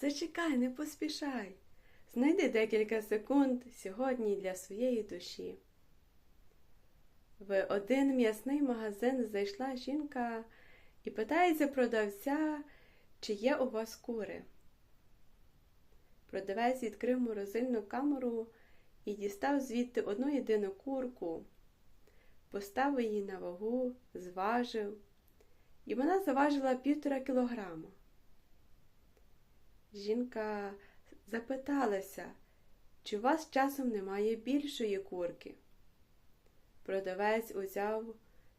Зачекай, не поспішай. Знайди декілька секунд сьогодні для своєї душі. В один м'ясний магазин зайшла жінка і питається продавця, чи є у вас кури. Продавець відкрив морозильну камеру і дістав звідти одну єдину курку, поставив її на вагу, зважив, і вона заважила півтора кілограма. Жінка запиталася, чи у вас часом немає більшої курки. Продавець узяв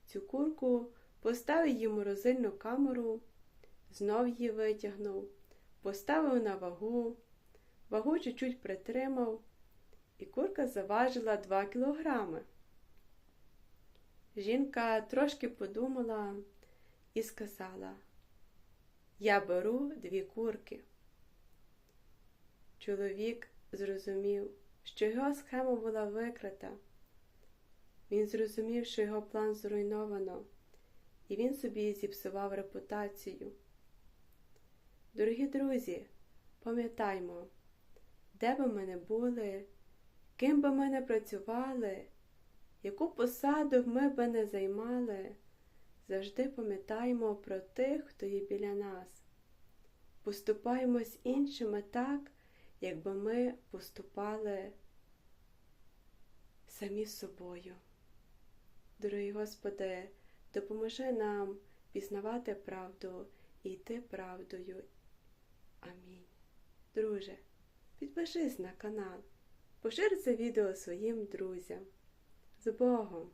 цю курку, поставив її в морозильну камеру, знов її витягнув, поставив на вагу, вагу чуть-чуть притримав, і курка заважила 2 кілограми. Жінка трошки подумала і сказала: Я беру дві курки. Чоловік зрозумів, що його схема була викрита. Він зрозумів, що його план зруйновано, і він собі зіпсував репутацію. Дорогі друзі, пам'ятаймо, де би ми не були, ким би ми не працювали, яку посаду ми би не займали, завжди пам'ятаймо про тих, хто є біля нас. Поступаємо з іншими так, якби ми поступали самі з собою. Дорогий Господи, допоможи нам пізнавати правду і йти правдою. Амінь. Друже, підпишись на канал, пошир це відео своїм друзям. З Богом!